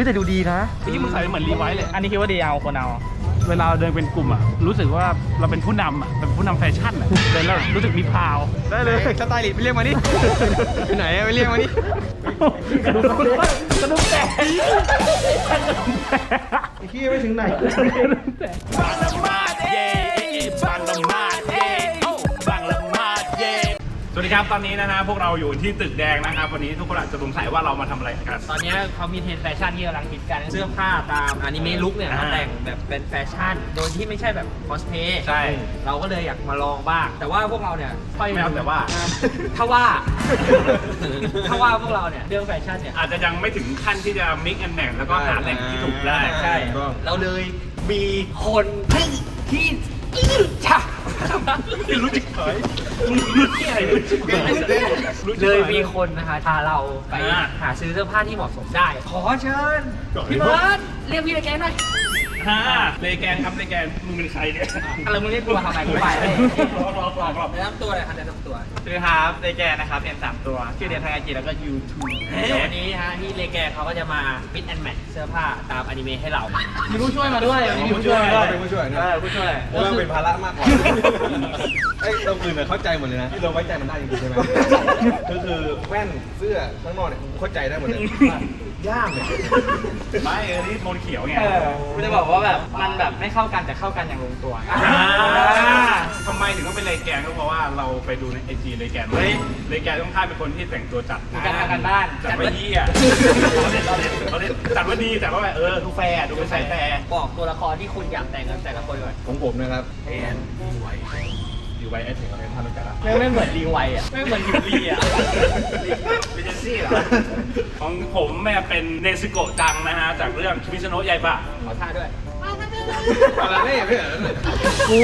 ฮ้ยแต่ดูดีนะที่มึงใส่เหมือนรีไวท์เลย อันนี้คิดว่าดีเอาคนเอา เวลาเดินเป็นกลุ่มอะ รู้สึกว่าเราเป็นผู้นำอะ เป็นผู้นำแฟชั่นอะ เดินแล้วรู้สึกมีพราว ได้เลยสไตลิสต์ไปเรียกมาดิไปไหนอะไปเรียกมาดิกระดูกกระดูกกระดูกแตกไอ้ขี้ไม่ถึงไหนบาง ดีครับ ตอนนี้นะนะพวกเราอยู่ที่ตึกแดงนะครับ วันนี้ทุกคนอาจจะสงสัยว่าเรามาทำอะไรกัน ตอนนี้เขามีเทรนด์แฟชั่นที่กำลังฮิตกันเสื้อผ้าตามอนิเมะลุคเนี่ยอ่ามาแต่งแบบเป็นแฟชั่น โดยที่ไม่ใช่แบบคอสเพย์ใช่ เราก็เลยอยากมาลองบ้าง แต่ว่าพวกเราเนี่ยค่อยไม่เอาแต่ว่า ถ้าว่า ถ้าว่าพวกเราเนี่ยเรื่องแฟชั่นเนี่ยอาจจะยังไม่ถึงขั้นที่จะ mix and match แล้วก็หาแหล่งที่ถูกได้ใช่เราเลยมีคนที่ที่อื้อฉะรู้จิกเผยรู้ที่อะไรรู้จิกเผย เลยมีคนนะคะพาเราไปอ่าหาซื้อเสื้อผ้าที่เหมาะสมได้ ขอเชิญพี่เบิร์ดเรียกพี่ตะแกนหน่อย ฮ่าเลแกนครับเลแกนมึงเป็นใครเนี่ยอะไรมึงเรียกกูมาทำไมกูไปเลยรอบรอบรอบรอบแนะนำตัวเลยครับแนะนำตัวชื่อฮาร์ฟในแกนะครับเรียนสามตัวชื่อเรียนทางอังกฤษแล้วก็ YouTube เดี๋ยววันนี้ฮะที่เลแกนเขาก็จะมาฟิตแอนด์แมทเสื้อผ้าตามอนิเมะให้เรามีผู้ช่วยมาด้วยมีผู้ช่วยมาด้วยเป็นผู้ช่วยนะเออผู้ช่วยเพราะว่าเป็นภาระมากกว่าไอ้ยเราอื่นเนี่ยเข้าใจหมดเลยนะที่เราไว้ใจมันได้จริงๆใช่ไหมก็คือแว่นเสื้อข้างนอกเนี่ยเข้าใจได้หมดเลย ย่ามเนี่ยไม่เออนี่โทนเขียวไงเออกูจะบอกว่าแบบมันแบบไม่เข้ากันแต่เข้ากันอย่างลงตัวทำไมถึงต้องเป็นเลแกนก็เพราะว่าเราไปดูในไอจีเลแกนเฮ้ยเลแกนต้องค่ายเป็นคนที่แต่งตัวจัดมีการทำการบ้าน จัดไว้ดีอะเราเล่นเราเล่นเราเล่นจัดไว้ดีแต่ว่าแบบเออดูแฟร์ดูเป็นสายแฟร์บอกตัวละครที่คุณอยากแต่งกันแต่ละคนก่อนของผมนะครับแอนดีไวดี ไวไอถึงเราเล่นท่านรู้จักละไม่ไม่เหมือนรีไวอะไม่เหมือนยูรีอะเป็นเจนซี่เหรอของผมแม่เป็นเนซึโกะจังนะฮะ จากเรื่องมิซโนะยายบะขอท่าด้วยอะไรเนี่ยไม่เหรอกู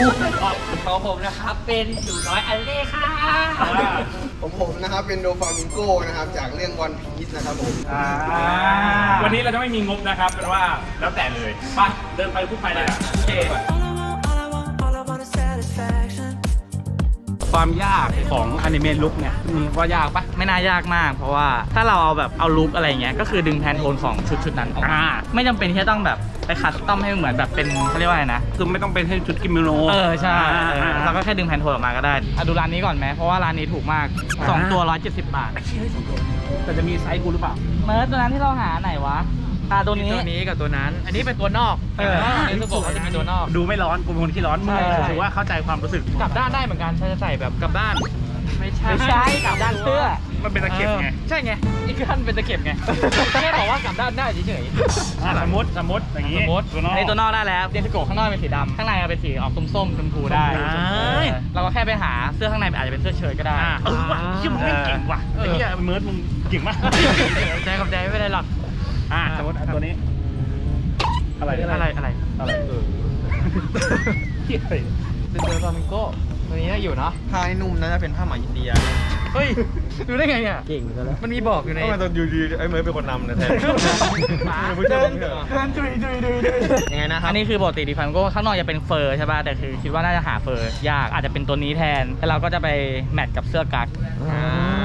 ของผมนะครับ เป็นหนูน้อยอันเล่ค่ะของผมนะครับเป็นโดฟามิงโกนะครับจากเรื่องวันพีซนะครับผมวันนี้เราจะไม่มีงบนะครับเป็นว่าแล้วแต่เลยไปเดินไปพูดไปเลยอะโอเค ความยากของอนิเมะลุกเนี่ยมึงว่ายากปะไม่น่ายากมาก เพราะว่าถ้าเราเอาแบบเอาลุคอะไรเงี้ยก็คือดึงแพนโทนของชุดชุดนั้นออกมาอ่าไม่จำเป็นที่จะต้องแบบไปคัสตอมให้เหมือนแบบเป็นเขาเรียกว่าอะไรนะ คือไม่ต้องเป็นให้ชุดกิโมโนเออใช่อ่าเออเราก็แค่ดึงแพนโทนออกมาก็ได้อะดูร้านนี้ก่อนไหมเพราะว่าร้านนี้ถูกมาก 2 ตัว 170 บาทแต่จะมีไซส์กูหรือเปล่าเมิร์ดตัวนั้นที่เราหาไหนวะ อ่าตัวนี้ ตัวนี้กับตัวนั้น อันนี้เป็นตัวนอกเอออันนี้ตัวเขาจะเป็นตัวนอก ดูไม่ร้อนกูเป็นคนที่ร้อนใช่ ถือว่าเข้าใจความรู้สึกกลับด้านได้เหมือนกันถ้าจะใส่แบบกลับด้าน ไม่ใช่ไม่ใช่กลับด้านเสื้อ มันเป็นตะเข็บไงใช่ไง อีกขั้นเป็นตะเข็บไง แค่บอกว่ากลับด้านได้เฉย อะสมมติสมมติอย่างนี้สมมติ ตัวนอกในตัวนอกได้แล้วเดนสโกะข้างนอกเป็นสีดำข้างในเป็นสีออกส้มๆชมพูได้อ่าเออเราก็แค่ไปหาเสื้อข้างในอาจจะเป็นเสื้อเชิ้ตก็ได้ อะเออว่ะเชี่ยมึงไม่งเก่งว่ะไอ้เหี้ยเมิร์ดมึงเก่งมาก ใจกับใจไม่เป็นไรหรอก อะสมมติอันตัวนี้ อะไรอะไรอะไรอะไรเออเหี้ยอะไรเป็นตัวฟลามิงโก้ตัวนี้อยู่เนาะผ้าให้นุ่มนะจะเป็นผ้าไหมอินเดียเฮ้ยดูได้ไงอะเก่งซะแล้วมันมีบอกอยู่ในทำไมตอนอยู่ดีไอ้เมย์เป็นคนนำนะแทนหมาเป็นผู้ช่วยผมเหรอยังไงนะครับอันนี้คือปกติดิฟันโก้ข้างนอกจะเป็นเฟอร์ใช่ป่ะแต่คือคิดว่าน่าจะหาเฟอร์ยากอาจจะเป็นตัวนี้แทนแล้วเราก็จะไปแมทกับเสื้อกั๊ก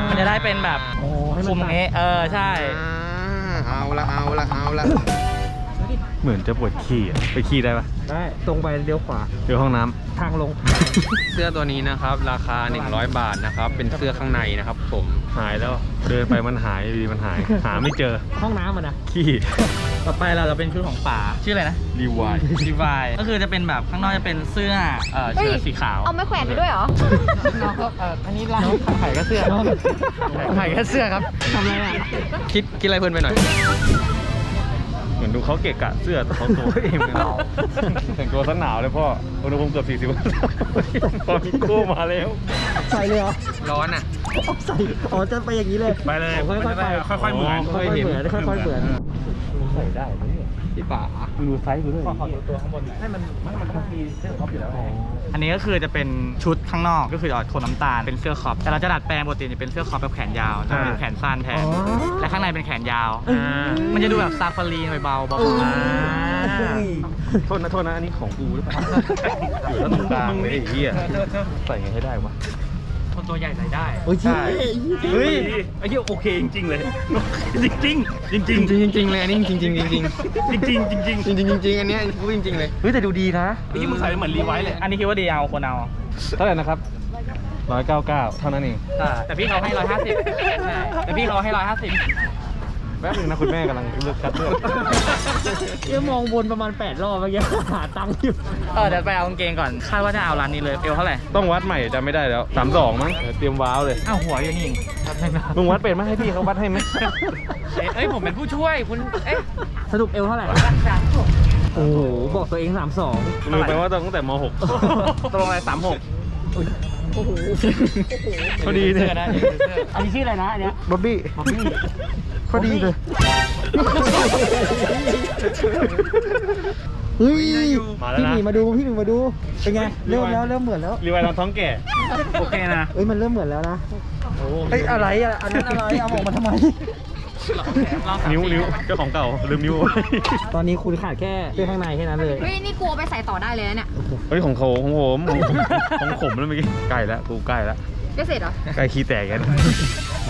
มันจะได้เป็นแบบคุมเงี้เออใช่ เอาละเอาละเอาละ เหมือนจะปวดขี้อะไปขี้ได้ปะได้ตรงไปเลี้ยวขวาเดี๋ยวห้องน้ำ ทางลง เสื้อตัวนี้นะครับ ราคา 100 บาทนะครับ เป็นเสื้อข้างในนะครับ ผม หายแล้ว เดินไปมันหายดีมันหาย หาไม่เจอห้องน้ำมันนะ ขี้ต่อไปเราจะเป็นชุดของป่าชื่ออะไรนะรีวายดีวายก็คือจะเป็นแบบข้างนอกจะเป็นเสื้อเอ่อเชิ้ตสีขาวเอาไม่แขวนไปด้วยเหรอ น้องก็เอออันนี้ร้านขายแค่เสื้อขายแค่เสื้อครับทำไรอะ คิดคิดอะไรเพื่อนไปหน่อย เหมือนดูเขาเกะกะเสื้อแต่เขาตัวเองเป็นเราแต่งตัวสนหนาวเลยพ่ออุณหภูมิเกือบ40องศาพอมีกู้มาแล้ว ใส่เลยเหรอร้อนอะใส่อ๋อจะไปอย่างนี้เลยไปเลยค่อยๆไปค่อยๆเหมือนค่อยๆเหมือนค่อยๆเหมือน ใส่ได้ไหม เนี่ยที่ป่ามึงดูไซส์กูด้วยขอดูตัวข้างบนหน่อยให้มันมันมันต้องมีเสื้อครอบอยู่แล้วไงอันนี้ก็คือจะเป็นชุดข้างนอกก็คือจะออกโทนน้ำตาลเป็นเสื้อครอปแต่เราจะดัดแปลงปกติจะเป็นเสื้อครอปแบบแขนยาวจะเป็นแขนสั้นแทนและข้างในเป็นแขนยาว มันจะดูแบบซาฟารีหน่อยเบาเบาโทษนะโทษนะอันนี้ของกูหรือเปล่าอยู่แล้วตรงกลางเลยไอ้เหี้ยใส่ไงให้ได้วะ คนตัวใหญ่ใส่ได้โอ้ยใช่เฮ้ยไอ้เหี้ยโอเคจริง ๆ เลย จริงๆจริงๆจริงจริงจริงๆเลยอันนี้จริงจริงจริงจริงๆจริงๆจริงๆจริงจริงจริงๆอันเนี้ยพูดจริงๆเลยเฮ้ยแต่ดูดีนะไอ้ที่มึงใส่เหมือนรีไวท์เลยอันนี้คิดว่าดีเอาคนเอาเท่าไหร่นะครับร้อยเก้าเก้าเท่านั้นเองแต่พี่เขาให้ร้อยห้าสิบแต่พี่เขาให้ร้อยห้าสิบ แป๊บนึงนะคุณแม่กำลังเลือกคัดเลือกเอ้มองบนประมาณ 8 รอบเมื่อกี้หาตังค์อยู่เออเดี๋ยวไปเอากางเกงก่อนคาดว่าจะเอาร้านนี้เลยเอวเท่าไหร่ต้องวัดใหม่จำไม่ได้แล้วสามสองมั้งเออเตรียมว้าวเลยอ้าวหัวอยู่นี่ครับใช่ไหมมึงวัดเป็นไหมให้พี่เขาวัดให้ไหมเอ้ยผมเป็นผู้ช่วยคุณเอ๊ะสรุปเอวเท่าไหร่โอ้โหบอกตัวเอง32ลืมไปว่าตั้งแต่มตรงอะไรสามหก .6 พอดีเนี่ยอันนี้ชื่ออะไรนะอันเนี้ยบ๊อบบี้บ๊อบบี้ พอดีเลยเฮ้ยมาแล้วพี่หนะมีมาดูพี่หมีมาดูเป็นไงเริ่มแล้วเริ่มเหมือนแล้วรีไวายตอนท้องแก่ โอเคนะ เอ้ยมันเริ่มเหมือนแล้วนะเฮ้ยอะไรอะอันนั้นอะไรเอาออกมาทำไม นิ้วนิ้วเจ้าของเก่า ลืมนิ้ว ตอนนี้คุณขาดแค่เสื้อข้างในแค่นั้นเลย เฮ้ยนี่กลัวไปใส่ต่อได้เลยนะเนี่ยเฮ้ยของเขาของผมของผมของผมแล้วเมื่อกี้ใกล้แล้วกูใกล้แล้วจะเสร็จเหรอ ใกล้ขี้แตกกัน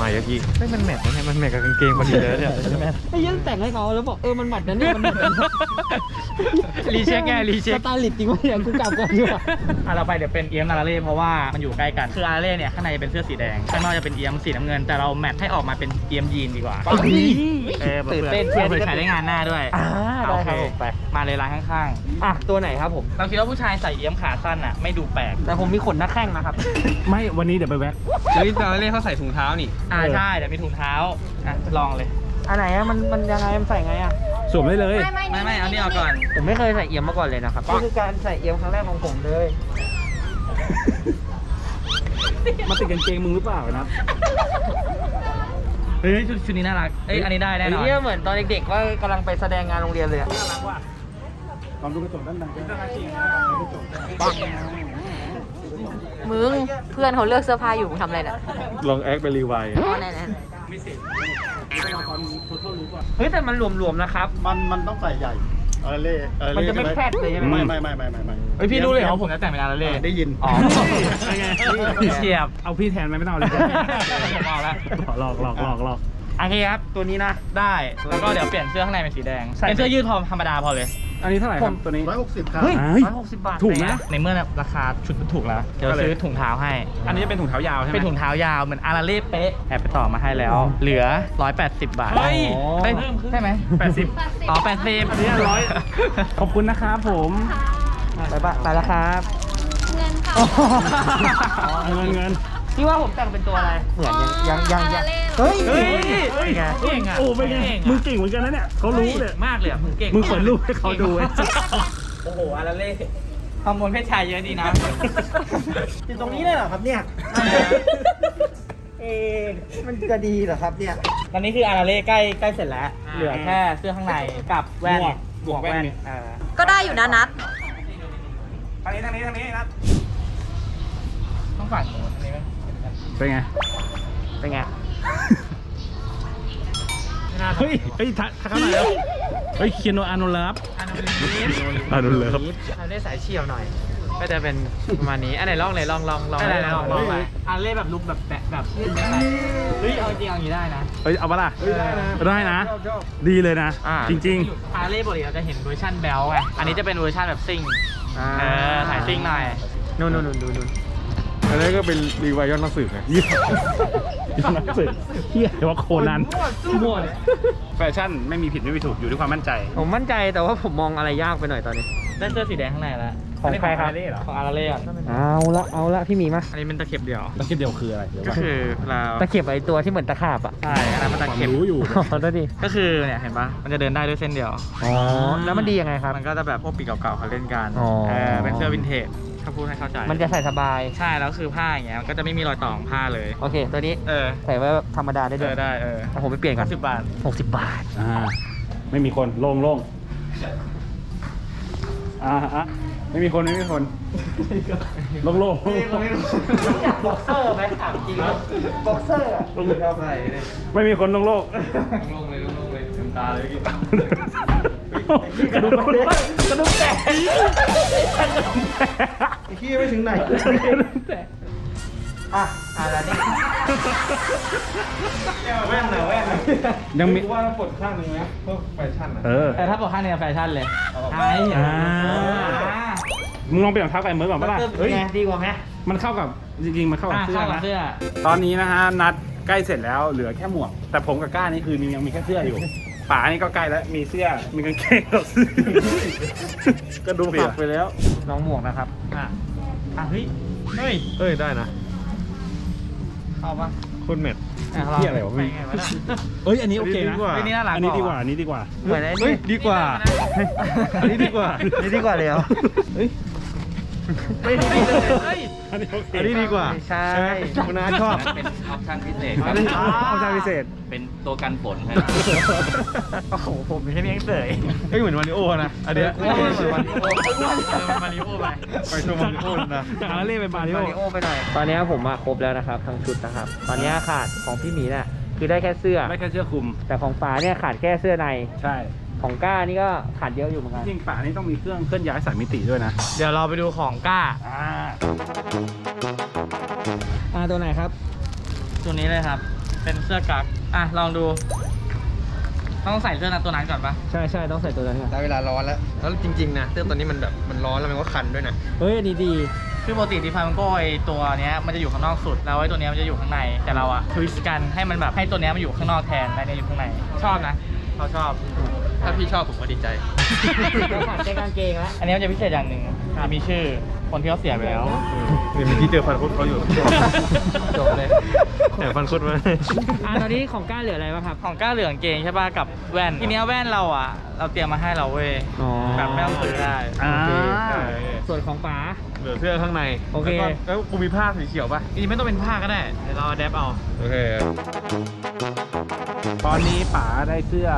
มาเยอะกี้เฮ้ยมันแมทนะเนี่ยมันแมทกับกางเกงพอดีเลยเนี่ยไอ้ยันแต่งให้เขาแล้วบอกเออมันหมัดนะเนี่ยมันหมัดนะรีเช็คไงรีเช็ค สไตล์ลิดจริงวะเนี่ยกูกลับก่อนดีกว่าอะเราไปเดี๋ยวเป็นเอียมนาราเล่เพราะว่ามันอยู่ใกล้กันคืออาราเล่เนี่ยข้างในจะเป็นเสื้อสีแดงข้างนอกจะเป็นเอียมสีน้ำเงิน แต่เราแมทให้ออกมาเป็นเอียมยีนดีกว่าเอ้ยเออตื่นเต้นเพื่อเพื่อใช้ได้งานหน้าด้วยอ่าได้โอเคครับผมไปมาเลยร้านข้างอะตัวไหนครับผมๆเราคิดว่าผู้ชายใส่เอียมขาสั้นอะไม่ดูแปลกแต่ผมมีขนหน้าแข้งนะครับ ไม่วันนี้เดี๋ยวไปแว็กเฮ้ยตอนเล่เขาใส่ถุงเท้านี่อ่าใช่เดี๋ยวมีถุงเท้าอะลองเลย อันไหนอะมันมันยังไงมันใส่ไงอะสวมได้เลย ไม่ไม่ไม่ไม่เอานี่เอาก่อนผมไม่เคยใส่เอี่ยมมาก่อนเลยนะครับนี่คือการใส่เอี่ยมครั้งแรกของผมเลย มาติดกางเกงมึงหรือเปล่านะเฮ้ยชุดชุดนี้น่ารักเอ้ยอันนี้ได้แน่นอน เนี่ยเหมือนตอนเด็กๆว่ากำลังไปแสดงงานโรงเรียนเลยอะ ลองดูกระจกด้านในกระจก มึงเพื่อนเขาเลือกเสื้อผ้าอยู่มึงทำอะไรเนี่ยลองแอคไปรีไวายอ๋อไหนไหนเฮ้ยแต่มันหลวมๆนะครับ มันมันต้องใส่ใหญ่เออเล่เออมันเล่จะไม่แพรดเลยใช่ไหมไม่ไม่ไม่ไม่ไม่ไม่เฮ้ยพี่รู้เลยเหรอผมจะแต่งเป็นอาราเล่ได้ยิน อ๋อเป็นไงเฉียบ เอาพี่แทนไหมไม่ต้องเอาเลยเอาละหลอกหลอกหลอกหลอกโอเคครับ ตัวนี้นะ ได้ แล้วก็เดี๋ยวเปลี่ยนเสื้อข้างในเป็นสีแดงใส่เป็นเสื้อยืดพอธรรมดาพอเลย อันนี้เท่าไหร่ครับตัวนี้ ร้อยหกสิบครับเฮ้ยเฮ้ย ร้อยหกสิบบาทถูกนะ ในเมื่อราคาชุดมันถูกแล้วเดี๋ยวก็เลยซื้อถุงเท้าให้ อันนี้จะเป็นถุงเท้ายาวใช่ไหมเป็นถุงเท้ายาวเหมือนอาราเล่เป๊ะแอบไปต่อมาให้แล้ว เหลือ 180 บาทเฮ้ยเฮ้ยใช่ไหมแปดสิบอ๋อ80อันนี้ร้อยขอบคุณนะครับผมไปปะไปแล้วครับ เงินค่ะเงินเงิน พี่ว่าผมแต่งเป็นตัวอะไร เหมือนยังยังยังยังเฮ้ยเฮ้ยเฮ้ยเก่งอะโอ้เป็นไงเก่งมึอะงเก่งเหมือนกันนะเนี่ยเขารู้เลยมากเลยอะมึงเก่งมึงเปิดรูปให้เขาดูไอ้สัสโอ้โหอาราเล่ฮอร์โมนเพศชายเยอะดีนะอยู่ตรงนี้เลยเหรอครับเนี่ยเอ๊ะมันจะดีเหรอครับเนี่ย ตอนนี้คืออาราเล่ใกล้ใกล้เสร็จแล้ว เหลือแค่เสื้อข้างในกับแว่นหมวกหมวกแว่นเออก็ได้อยู่นะนัดทางนี้ทางนี้ทางนี้นะต้องฝั่งนู้นอันนี้ไหม เป็นไง เป็นไงเฮ้ยเฮ้ยทักทักเขาหน่อยแล้วเฮ้ยเคียโนอานุลับ อันนี้อ่าดูเลยครับอันนี้สายเฉียวหน่อย ก็จะเป็นประมาณนี้ อันไหนลองไหนลองลองลองอะไรลองลองไปอาราเล่แบบลุกแบบแบะแบบเฮ้ยเอาจริงเอาอย่างนี้ได้นะ เฮ้ยเอาปะล่ะได้นะ ดีเลยนะอ่าจริงอาราเล่ปกติเราจะเห็นเวอร์ชันแบลไงอันนี้จะเป็นเวอร์ชันแบบซิ่งเออถ่ายซิ่งหน่อยนู่นนู่นนู่นนู่น อันนี้ก็เป็นรีไวายยอดนักสืบไงๆนักสืบเฮียเดี๋ยวว่าโคนันมั่วเลยแฟชั่นไม่มีผิดไม่มีถูกอยู่ที่ความมั่นใจ ผมมั่นใจแต่ว่าผมมองอะไรยากไปหน่อยตอนนี้ ได้เสื้อสีแดงข้างในแล้วของใครครับนนี้ของอาราเล่เหรอเอาละเอาละพี่หมีมาอันนี้เป็นตะเข็บเดียวแล้วคิดเดียวคืออะไรเดี๋ยวก็ว่าคือเราตะเข็บไอตัวที่เหมือนตะขาบอะใช่อันนั้นมันตะความเข็บรู้อยู่ขอโทษทีก็คือเนี่ยเห็นปะมันจะเดินได้ด้วยเส้นเดียวอ๋อแล้วมันดียังไงครับมันก็จะแบบพวกปีเก่าๆเขาเล่นกันอ๋อเออเป็นเสื้อวินเทจ ถ้าพูดให้เข้าใจมันจะใส่สบาย ใช่แล้วคือผ้าอย่างเงี้ยมันก็จะไม่มีรอยต่อของผ้าเลย โอเค ตัวนี้เออใส่ไว้แบบธรรมดาได้เอด้วยอได้เออแต่ผมไปเปลี่ยนก่อนสิบบาท 60 บาท อ่าไม่มีคนโล่งโล่งอ่าอะไม่มีคนไม่มีคนโล่งโล่งบ็อกเซอร์ไหมถามจริงบ็อกเซอร์อะไม่มีคนโล่งโล่ง ลงเลยลงเลยเต็มตาเลยก ระดูกกระดูกแตกขี้ไม่ถึงไหนอะอะแล้วนี่แว่นนะแว่นนะยังมี ว่าเราปลดข้างหนึงนะเพื่อแฟชั่นนะเออ แต่ถ้าบอกข้างในแฟชั่นเลยไอ้อ่า มึงลองเปลี่ยนรองเท้ากับไอ้เมิร์กก่อนปะล่ะเฮ้ยดีกว่าไหมมันเข้ากับจริงๆ มันเข้ากับอะเสื้อเข้ากับนะ เสื้อ ตอนนี้นะฮะนัดใกล้เสร็จแล้วเหลือแค่หมวก แต่ผมกับก้านี่คือยังมีแค่เสื้ออยู่ ป๋านี่ก็ใกล้แล้ว มีเสื้อ มีกางเกงกับเสื้อก็ดูฝักไปแล้ว น้องหมวกนะครับ อะ อะเฮ้ยเฮ้ยเอ้ย ได้นะ เข้าปะโคนแมทอะเหี้ยอะไรวะไปพี่ไงวะน่ะ เอ้ย อันนี้โอเคนะดีกว่าเฮ้ยนี่น่ารักอันนี้กดีว่ากว่า อันนี้ดีกว่าเหมือนไอ้เฮ้ย ดีกว่า อันนี้ดีกว่า นี่ดีกว่าเลยเหรอเฮ้ย ไม่ไม่เลยเฮ้ย อันนี้โอเคอันนี้ดีกว่าไม่ใช่ไหมคุณน้าชอบเป็นออปชั่นพิเศษอันนี้เอาใจพิเศษเป็นตัวกันฝนให้โอ้โหผมมีแค่นี้ยังเสยเฮ้ยเหมือนมาริโอนะอันเนี้ยเออเหมือนมาริโอมาริโอไปไปตัวมาริโอนะจากอาราเล่ไปมาริโอมาริโอไปหน่อยตอนนี้ผมมาครบแล้วนะครับทั้งชุดนะครับ ตอนนี้ขาดของพี่หมีน่ะคือได้แค่เสื้อ ได้แค่เสื้อคลุม แต่ของฟ้าเนี่ยขาดแค่เสื้อใน ใช่ ของก้านี่ก็ขาดเยอะอยู่เหมือนกัน จริงป๋านี่ต้องมีเครื่องเคลื่อนย้ายสายมิติด้วยนะเดี๋ยวเราไปดูของก้า อ่าอ่าตัวไหนครับ ตัวนี้เลยครับ เป็นเสื้อกั๊กอะลองดู ต้องใส่เสื้อนั้นตัวนั้นก่อนปะใช่ใช่ต้องใส่ตัวนั้นก่อนได้เวลาร้อนแล้ว แล้วจริง ๆ นะเสื้อตัวนี้มันแบบมันร้อนแล้วมันก็คันด้วยนะ เฮ้ยดีดีคือปกติดีฟามันโก้ไอตัวเนี้ยมันจะอยู่ข้างนอกสุดแล้วไอตัวเนี้ยมันจะอยู่ข้างในแต่เราอะทวิสต์กันให้มันแบบให้ตัวเนี้ยมันอยู่ข้างนอกแทนแต่เนี่ยอยู่ข้างในชอบนะเขาชอบ ถ้าพี่ชอบผมก็ดีใจเราขาดแค่กางเกงแล้ว อันนี้มันจะพิเศษอย่างหนึ่งจะมีชื่อคนที่เขาเสียไปแล้วนี่เมื่อกี้เจอฟันคุดเขาอยู่จบเลยแต่ฟันคุดมาอ่าตอนนี้ของก้าเหลืออะไรบ้างครับ ของก้าเหลืองเกงใช่ป่ะกับแว่น ทีเนี้ยแว่นเราอะ เราเตรียมมาให้เราเว้ยแบบไม่ต้องซื้อได้ อ่าส่วนของป๋า เหลือเสื้อข้างในโอเค แล้วก็แล้วกูมีผ้าสีเขียวป่ะ จริงๆไม่ต้องเป็นผ้าก็ได้เดี๋ยวเราแดปเอา โอเค ตอนนี้ป๋าได้เสื้อ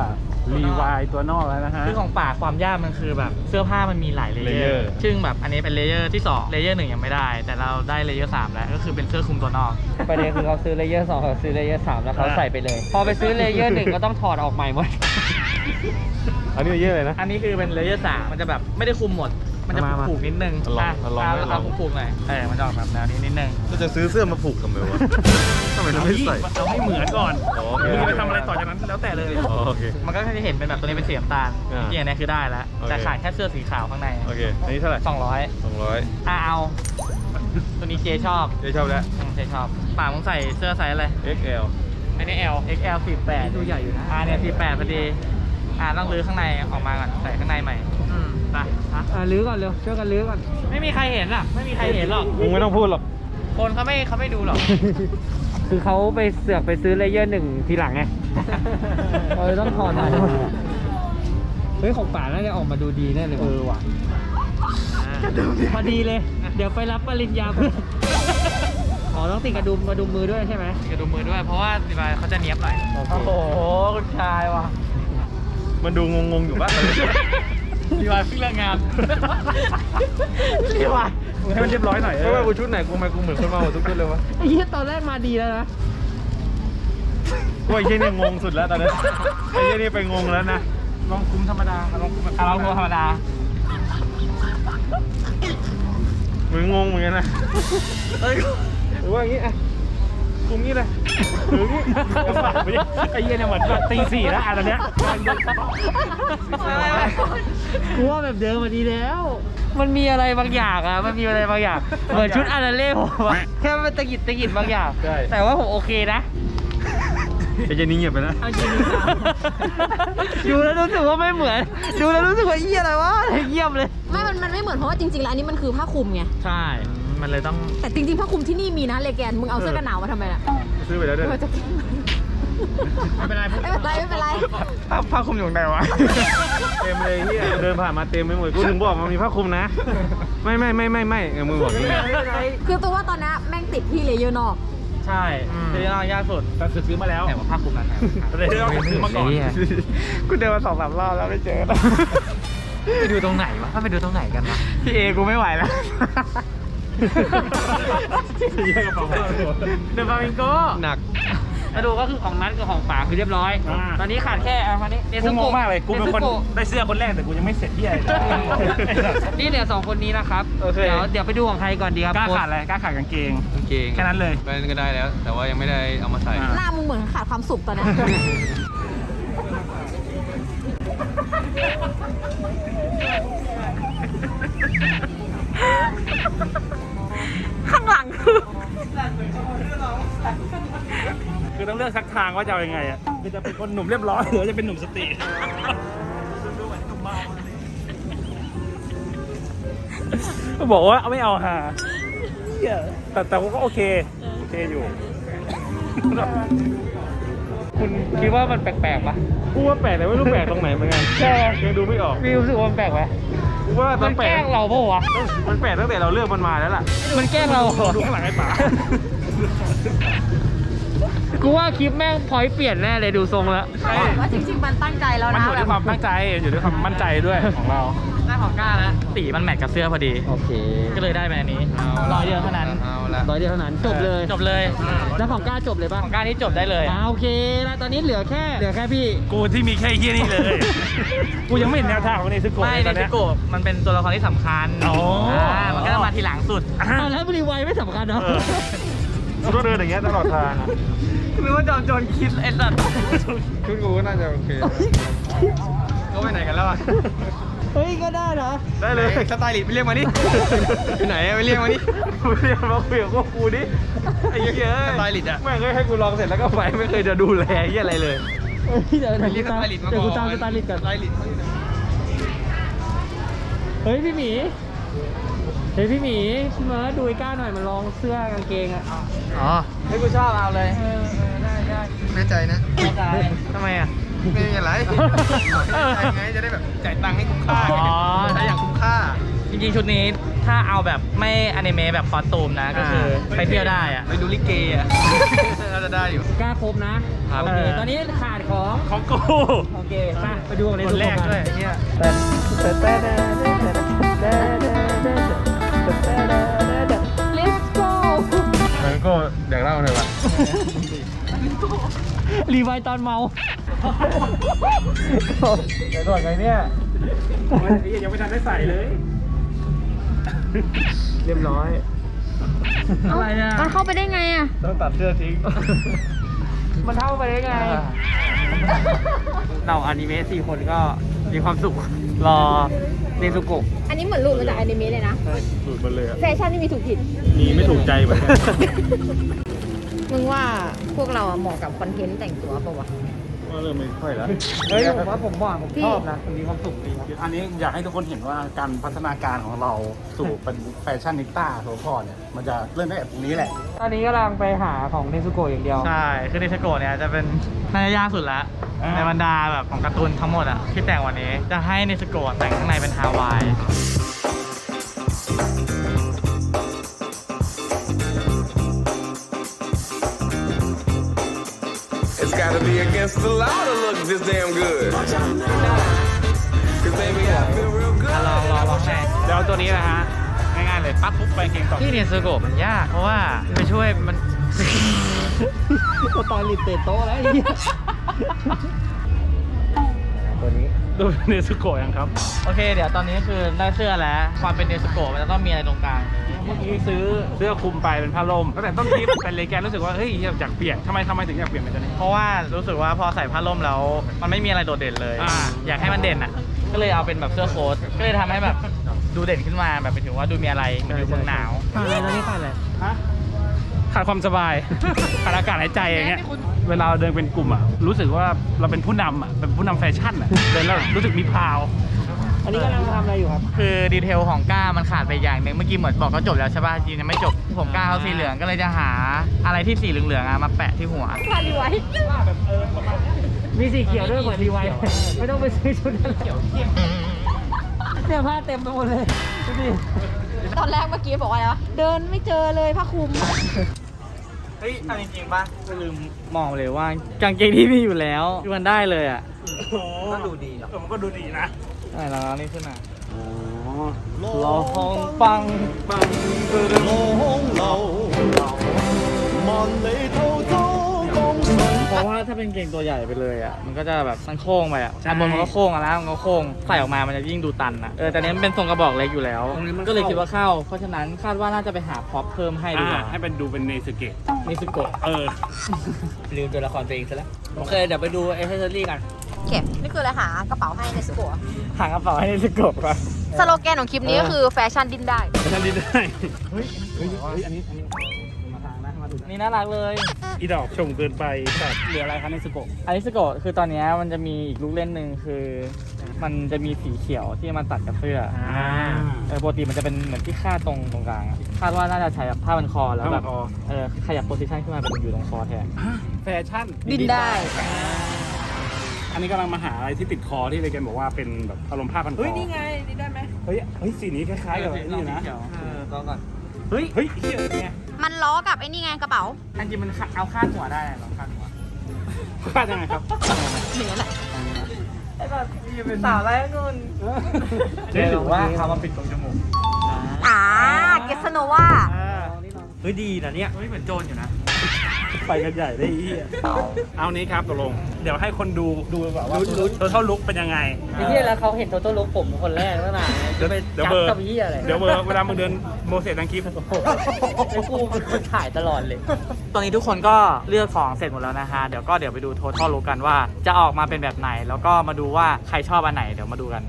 รีวายตัวนอกแล้วนะฮะ คือของป่าความยากมันคือแบบเสื้อผ้ามันมีหลายเลเยอ layer ร์ซึ่งแบบอันนี้เป็นเลเยอร์ที่2เลเยอร์หนึ่งยังไม่ได้ แต่เราได้เลเยอร์สามแล้วก็คือเป็นเสื้อคลุมตัวนอก ประเด็นคือเขาซื้อเลเยอร์สองเขาซื้อเลเยอร์สามแล้วเขาใส่ไปเลย พอไปซื้อเลเยอร์หนึ่งก็ต้องถอดออกใหม่หมด อันนี้เยอะเลยนะ อันนี้คือเป็นเลเยอร์สามมันจะแบบไม่ได้คลุมหมด มันจะมามาผูกๆนิดนึงลองะลองเอาลอง เอาผูกๆหน่อยเออมันจะออกแบบแนวนี้นิดนึง ก็จะซื้อเสื้อมาผูกทำไมวะทำไมเราไม่ใส่เอาให้เหมือนก่อนอ๋อโอเคมึงจะไปทำอะไรต่อจากนั้นแล้วแต่เลยอ๋อโอเค มันก็จะเห็นเป็นแบบตัวนี้เป็นสีน้ำตาลอ่าที่อันนี้คือได้แล้วโอเค แต่ขาดแค่เสื้อสีขาวข้างในโอเค อันนี้เท่าไหร่สองร้อยสองร้อยอะเอาตัวนี้เจชอบเจ๊ชอบแล้ว อืมเจชอบป่ามึงใส่เสื้อไซส์อะไร XL อันนี้ L XL 48ดูใหญ่อยู่นะอ่าเนี่ย48พอดีอ่าต้องรื้อข้างในออกมาก่อนใส่ข้างในใหม่อืมไปอ่ารื้อก่อนเร็วช่วยกันรื้อก่อนไม่มีใครเห็นอะไม่มีใครเห็นหรอกมึงไม่ต้องพูดหรอกคนเขาไม่เขาไม่ดูหรอก คือเขาไปเสือกไปซื้อเลเยอร์หนึ่งทีหลังไงเออต้องถอนมาเฮ้ยของป่าน่าจะออกมาดูดีแน่เลยเออว่ะพอดีเลย เดี๋ยวไปรับปริญญาเพื่อนอ๋อต้องติดกระดุมกระดุมมือด้วยใช่ไหมกระดุมมือด้วยเพราะว่าดีบายเขาจะเนี้ยบหน่อยโอ้โหคุณชายว่ะ มันดูงงๆอยู่ป่ะดีบายเพิ่งเลิกงานดีบาย ให้มันเรียบร้อยหน่อยเอไม่อว่ากูชุดไหนกูทำไมกูเหมือนคนเมาหมดทุกชุดเลยวะไอ้เหี้ยตอนแรกมาดีแล้วนะกูไอ้เหี้ยเนี่ยงงสุดแล้วตอนนี้ไอ้เหี้ยนี่ไปงงแล้วนะลองคุมธรรมดาลองคุมแบบอะเราธรรมดามึงงงเหมือนกันนะเอ้ยหรือว่าอย่างงี้อะ คุมงี้เลยหรืออย่างงี้ไอ้เหี้ยเนี่ยเหมือนแบบตีสี่แล้วอะตอนเนี้ยกูว่าแบบเดิมมาดีแล้ว มันมีอะไรบางอย่างอะมันมีอะไรบางอย่าง เหมือนชุดอาราเล่ผมอะแค่มันตะกิดตะกิดบางอย่าง ใช่ แต่ว่าผมโอเคนะไอ้เจนี่เงียบไปนะเอาจริงดูแล้วรู้สึกว่าไม่เหมือน ดูแล้วรู้สึกว่าเยี่ยอะไรวะเยี่ยมเลย ไม่ มันมันไม่เหมือนเพราะว่าจริงๆ แล้วอันนี้มันคือผ้าคลุมไง ใช่ มันเลยต้องแต่จริงๆผ้าคลุมที่นี่มีนะเลแกนมึงเอาเสื้อกันหนาวมาทำไมล่ะซื้อไปแล้วด้วย เราจะแกล้งมันไม่เป็นไรไม่เป็นไรไม่เป็นไร ผ้าผ้าคลุมอยู่ไหนวะ เต็มเลยเฮียเดินผ่านมาเต็มไปหมดกูถึงบอกมันมีผ้าคลุมนะ ไม่ไม่ไม่ไม่ไม่เออมึงบอกอย่างงี้คือตัวว่าตอนนี้แม่งติดที่เลเยอร์นอก ใช่ที่เรายากสุดแต่คือซื้อมาแล้วแต่ว่าผ้าคลุมนั้นเลยต้องซื้อมาก่อนกูเดินมาสองสามรอบแล้วไม่เจอไปดูตรงไหนวะถ้าไปดูตรงไหนกันวะพี่เอกูไม่ไหวแล้ว เหี้ยกระเป๋าผ้าตัวเดอะฟามิงโกหนักกระดูกก็คือของนัดกับของป๋าคือเรียบร้อย อ่า ตอนนี้ขาดแค่เอามานี้เนกูซุงโกะงมากเลย กูเป็นคนโกะได้เสื้อคนแรกแต่กูยังไม่เสร็จที่อะไรเลยนี่เหลือสองคนนี้นะครับโอเค เดี๋ยวเดี๋ยวไปดูของใครก่อนดีครับกล้าโค้ชขาดอะไรกล้าขาดกางเกง กางเกงแค่นั้นเลยแว่นก็ได้แล้ว แต่ว่ายังไม่ได้เอามาใส่ อ่าหน้ามึงเหมือนขาดความสุขตอนเนี้ยข้างหลัง คือต้องเลือกสักทางว่าจะเอายังไงอะคือจะเป็นคนหนุ่มเรียบร้อยหรือจะเป็นหนุ่มสติก็บอกว่าเอาไม่เอาหาแต่แต่ว่าก็โอเค โอเคอยู่ คุณคิดว่ามันแปลกๆปะกูว่าแปลกแต่ไม่รู้แปลกตรงไหนเหมือนกันแค่ยังดูไม่ออกมีรู้สึกว่ามันแปลกไหมกูว่ามัต้อนงแปแกลล้กงเราเปล่าวะมันแปลกตั้งแต่เราเลือกมันมาแล้วล่ะมันแกล้งเราเหรอดูข้างหลังไอ้ป๋ากูว่าคลิปแม่งพอยต์เปลี่ยนแน่เลยดูทรงแล้วเขาบอกว่าจริงๆ มันตั้งใจแล้วมันนะอยู่ด้วยความตั้งใจอยู่ด้วยความมั่นใจด้วยของเรา ได้ของกล้าแล้วสีมันแมทกับเสื้อพอดี โอเคก็เลยได้ไปอันนี้ร้อยเดียวเท่านั้น เอาละร้อยเดียวเท่านั้นจบเลยจบเลยแล้วของกล้าจบเลยป่ะของกล้านี่จบได้เลย อ่าโอเคแล้วตอนนี้เหลือแค่เหลือแค่พี่ กูที่มีแค่เฮี้ยนี่เลย กูยังไม่เห็นแนวทางของเนซึโกะไม่เลยตอนในเนี้ซิยโกะมันเป็นตัวละครที่สำคัญอ๋ออ่ามันก็จะมาทีหลังสุดอะเอาแล้วบริไวไม่สำคัญเนาะเออ กูต้องเดินอย่างเงี้ยตลอดทางอะหรือว่าจอมโจรคิดไอ้สัตว์ชุดกูก็น่าจะโอเคเขาไปไหนกันแล้วอะ เฮ้ยก็ได้นะได้เลยสไตลิสต์ไปเรียกมาดิอยู่ไหนอะไปเรียกมาดิเรียกมาคุยกับพวกกูดิไอ้เหี้ยเอ้ยสไตลิสต์อะแม่งเอ้ยให้กูลองเสร็จแล้วก็ไปไม่เคยจะดูแลเหี้ยอะไรเลยเฮ้ยเดี๋ยวไปเดี๋ยวเรียกกูสตามไตลิสต์มาเดี๋ยวก่กูอนตามสไตลิสต์ก่อนสไตลิสต์เขาอยู่ไหนเฮ้ยพี่หมีเฮ้ยพี่หมีมาดูไอ้ก้าหน่อยมันลองเสื้อกางเกงอะอ๋อให้กูชอบเอาเลยเออเออได้ได้แน่ใจนะไม่ได้ทำไมอะ ไม่มีอะไรใช่ไงจะได้แบบจ่ายตังค์ให้คุ้มค่าอ๋อ ใช้อย่างคุ้มค่า จริงๆ ชุดนี้ถ้าเอาแบบไม่อนิเมะแบบคอสตูมนะ ก็คือไปเที่ยวได้อะไปดูลิเกอะน่าจะได้อยู่ กล้าครบนะ ครับ โอเคเออตอนนี้ขาดของ ของกูโอเคไปไปดูกันเลยคนแรกดูด้วยนเนี่ย Let's go มันก็อยากเล่าหน่อยวะรีไวตอนเมา เดี๋ยวก่อนไงเนี่ยไอ้เหี้ยยังไม่ทันได้ใส่เลย เรียบร้อย อะไรอะมันเข้าไปได้ไงอะ ต้องตัดเสื้อทิ้ง มันเท่าไปได้ไง เราอนิเมะสี่คนก็มีความสุข รอเนซุโกะ อันนี้เหมือนหลุดมาจากอนิเมะเลยนะสูตรมันเลยอะแฟชั่นนี่มีถูกผิด มีไม่ถูกใจเหมือนกัน มึงว่าพวกเราอะเหมาะกับคอนเทนต์แต่งตัวปะวะ ว่าเริ่มไม่ค่อยแล้ว เฮ้ยผมว่าผมว่าผมพี่ชอบนะมันมีความสุขดีครับอันนี้อยากให้ทุกคนเห็นว่าการพัฒนาการของเราสู่เป็นแฟชั่นนิต้าโซพอเนี่ย มันจะเริ่มได้แบบตรงนี้แหละ ตอนนี้กำลังไปหาของเนซุโกะอย่างเดียว ใช่ คือในสโกะเนี่ยจะเป็นน่าจะยากสุดละอ่าในบรรดาแบบของการ์ตูนทั้งหมดอะที่แต่งวันนี้จะให้ในสโกะแต่งข้างในเป็นฮาวาย gotta be against the law to look this damn good. Cause baby, I feel real good. ลองลองลองให้เดี๋ยวเอาตัวนี้นะฮะ ง่ายๆเลย ปั๊บปุ๊บไปเกงต่อ ที่เนสโกะมันยากเพราะว่าไปช่วยมันสไตลิสต์เตะโต๊ะแล้วไอ้เหี้ย ดูเนซุโกะยังครับ โอเค เดี๋ยวตอนนี้คือได้เสื้อแล้ว ความเป็นเนสโกะมันจะต้องมีอะไรตรงกลาง เมื่อกี้ซื้อเสื้อคลุมไปเป็นผ้าร่มตั้งแต่ต้นคลิปเป็นเลยแกนรู้สึกว่าเฮ้ยอยากเปลี่ยนทำไมทำไมถึงอยากเปลี่ยนเป็นตัวนี้ เพราะว่ารู้สึกว่าพอใส่ผ้าร่มแล้ว มันไม่มีอะไรโดดเด่นเลย อ่า อยากให้มันเด่นอะ ก็เลยเอาเป็นแบบเสื้อโค้ทก็เลยทำให้แบบดูเด่นขึ้นมาแบบไปถึงว่าดูมีอะไรมันอยู่เมืองหนาวขาดอะไรตอนนี้ขาดอะไรฮะ ขาดความสบาย ขาดอากาศหายใจอย่างเงี้ย เวลาเราเดินเป็นกลุ่มอะ รู้สึกว่าเราเป็นผู้นำอะ เป็นผู้นำแฟชั่นอะ เดินแล้วรู้สึกมีพราวอันนี้กำลังทำอะไรอยู่ครับ คือดีเทลของก้ามันขาดไปอย่างหนึ่งเมื่อกี้เหมือนบอกก็จบแล้วใช่ป่ะจริงๆยังไม่จบผมก้าเขาสีเหลืองก็เลยจะหาอะไรที่สีเหลืองๆอะมาแปะที่หัวพาดีไว้มีสีเขียวด้วยเหมือนรีไวไม่ต้องไปซื้อชุดนั้นเขียวเนี่ยผ้าเต็มไปหมดเลยดูดิตอนแรกเมื่อกี้บอกว่าอะไรวะเดินไม่เจอเลยผ้าคลุม เฮ้ยจริงจริงป่ะก็ลืมมองเลยว่ากางเกงที่มีอยู่แล้วคืมันได้เลยอะโอ้ก็ดูดีเนามันก็ดูดีนะอะไรนะนี่ขึ้นอะโลหองปังปังโลหองเรามันเลยเท่า พราะว่าถ้าเป็นเกงตัวใหญ่ไปเลยอะมันก็จะแบบมันโค้งไปอะอันบนมันก็โค้งอะแล้วมันก็โค้งใส่ออกมามันจะยิ่งดูตันอะเออแต่เนี้ยมันเป็นทรงกระบอกเล็กอยู่แล้วก็เลยคิดว่าเข้า เพราะฉะนั้นคาดว่าน่าจะไปหาพร็อพเพิ่มให้ดีกอ่าว่าให้เป็นดูเป็นเนสเกะมิสุโกะเออ ลืมตัวละครตัวเองซะแล้วโอเคเดี๋ยวไปดูเอเซอรี่กันโอเคนี่คืออะไรหากระเป๋าให้ในสกัวหากระเป๋าให้มิสุโกะก่อนสโลแกนของคลิปนี้ก็คือแฟชั่นดิ้นได้ฉันดีได้นี่น่ารักเลย อีดอกชมเกินไปแต่เหลืออะไรคะในสโกะอาริสโกะคือตอนเนี้ยมันจะมีอีกลูกเล่นหนึ่งคือ มันจะมีสีเขียวที่มันตัดกับเสื้ออเออปกติมันจะเป็นเหมือนที่คาดตรงตรงกลางอะคาดว่าน่าจะใช้แบบผ้าพันคอแล้วแบบผ้าพันคอเออขยับโพซิชันขึ้นมาเป็นอยู่ตรงคอแทนแฟชั่นดิ้นได้ อันนี้กำลังมาหาอะไรที่ติดคอที่เลยแกบอกว่าเป็นแบบอารมณ์ผ้าพันคอเฮ้ยนี่ไงนี่ได้ไหมเฮ้ยเฮ้ยสีนี้คล้ายๆกับไอ้นี่นะ ลองก่อน เฮ้ยเฮ้ยเฮียเนี่ย มันล้อกับไอ้นี่ไงกระเป๋าอันจริงมันเอาคาดหัวได้เหรอคาดหัวคาดยังไงครับอย่างนั้นแหละไอ้แบบเป็นสาวไรนู่นเจ๊หรือว่าเขามาปิดตรงจมูกอ่าเกสโนว่าเฮ้ยดีนะเนี่ยเฮ้ยเหมือนโจรอยู่นะ ไปกันใหญ่ได้อีเอานี้ครับตกลง เดี๋ยวให้คนดูดูแบบว่าตัวเท่าลุกเป็นยังไง ไอ้เหี้ยแล้วเขาเห็นโตโต้ลุกผมคนแรกตั้งนานเดี๋ยวไปเดี๋ยวจับเบอร์ กับเหี้ยอะไรเดี๋ยวเบอร์เวลามึงเดินโมเสสดังคลิปไอ้กูเป็นคนถ่ายตลอดเลย ตอนนี้ทุกคนก็เลือกของเสร็จหมดแล้วนะฮะ เดี๋ยวก็เดี๋ยวไปดู total look กันว่า จะออกมาเป็นแบบไหน แล้วก็มาดูว่าใครชอบอันไหน เดี๋ยวมาดูกัน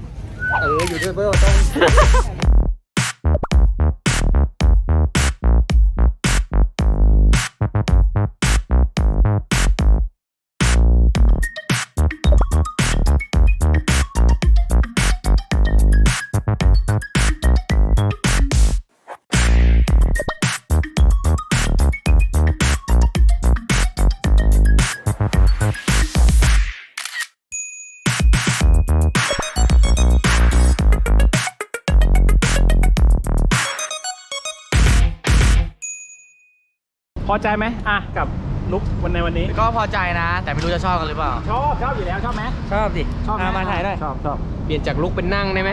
เออ อยู่ด้วยเบอร์ต้อง อใจไหมอะกับลุกวันในวันนี้ ก็พอใจนะ แต่ไม่รู้จะชอบกันหรือเปล่า ชอบชอบอยู่แล้วชอบไหมชอบดิชอบไหมอะมาถ่ายด้วยชอบชอบเปลี่ยนจากลุกเป็นนั่งได้ไหม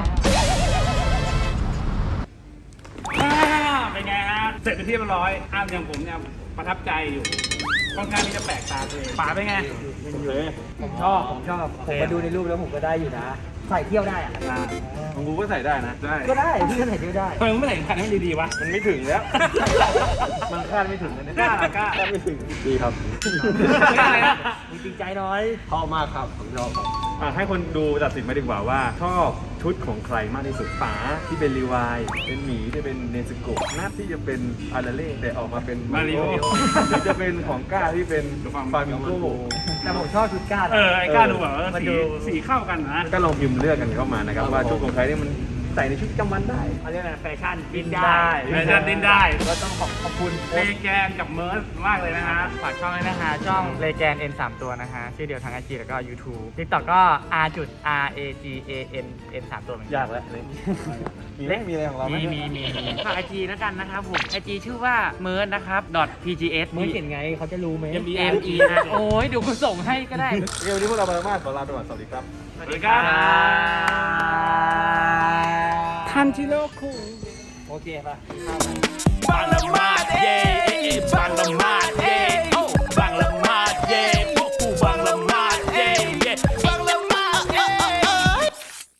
อ่าเป็นไงฮะเสร็จเป็นที่เรียบร้อยอ้ามอย่างผมเนี่ยประทับใจอยู่ ค่อนข้างที่จะแปลกตาเลยป๋าเป็นไงเลยผมชอบ ผมชอบ ผมมาดูในรูปแล้วผมก็ได้อยู่นะ ใส่เที่ยวได้อะอ่าของกูก็ใส่ได้นะ ได้ ก็ได้พี่ก็ใส่เที่ยวได้ทำไมมึงไม่ใส่ขันให้มันดีๆวะ มันไม่ถึงแล้ว มันคาดไม่ถึงนะเนี่ยกล้าเหรอกล้าคาดไม่ถึง ดีครับกล้าเลยนะมีจริงใจน้อยชอบมากครับผมชอบครับอะให้คนดูตัดสินมาดีกว่าว่าชอบ ชุดของใครมากที่สุดป๋าที่เป็นรีวายเป็นหมีที่เป็นเนสโกะนัดที่จะเป็นอาราเล่แต่ออกมาเป็นมาริโอหรือจะเป็นของก้าที่เป็นฟามิงโกแต่ผมชอบชุดก้าเออไอ้กล้าดูแบบว่ามันสีดูสีเข้ากันนะก็ลองพิมพ์เลือกกันเข้ามานะครับว่าชุดของใครเนี่ยมัน ใส่ในชีวิตประจำวันได้ เขาเรียกอะไรแฟชั่นบินได้ได้แฟชั่นดิ้นได้ ก็ต้องขอบขอบคุณเลแกนกับเมิร์สมากเลยนะฮะ ฝากช่องเลยนะฮะช่องเลแกน N 3ตัวนะฮะชื่อเดียวทางไอจีแล้วก็ YouTube TikTok ก็ R จุด R A G A N N 3ตัวเหมือนกันยากแล้วเลยมีไหมมีอะไรของเราไหมมีมีมีมีฝากไอจีแล้วกันนะครับผมไอจีชื่อว่าเมิร์ดนะครับ .pgs เมิร์ดเขียนไงเขาจะรู้ไหม M E M E นะโอ้ยเดี๋ยวคุณส่งให้ก็ได้ เดี๋ยววันนี้พวกเราไปมากขอลาไปก่อนสวัสดีครับ สวัสดีครับ ทันทีโลคูโอเคป่ะบานละมาดเย่บานละมาดเย่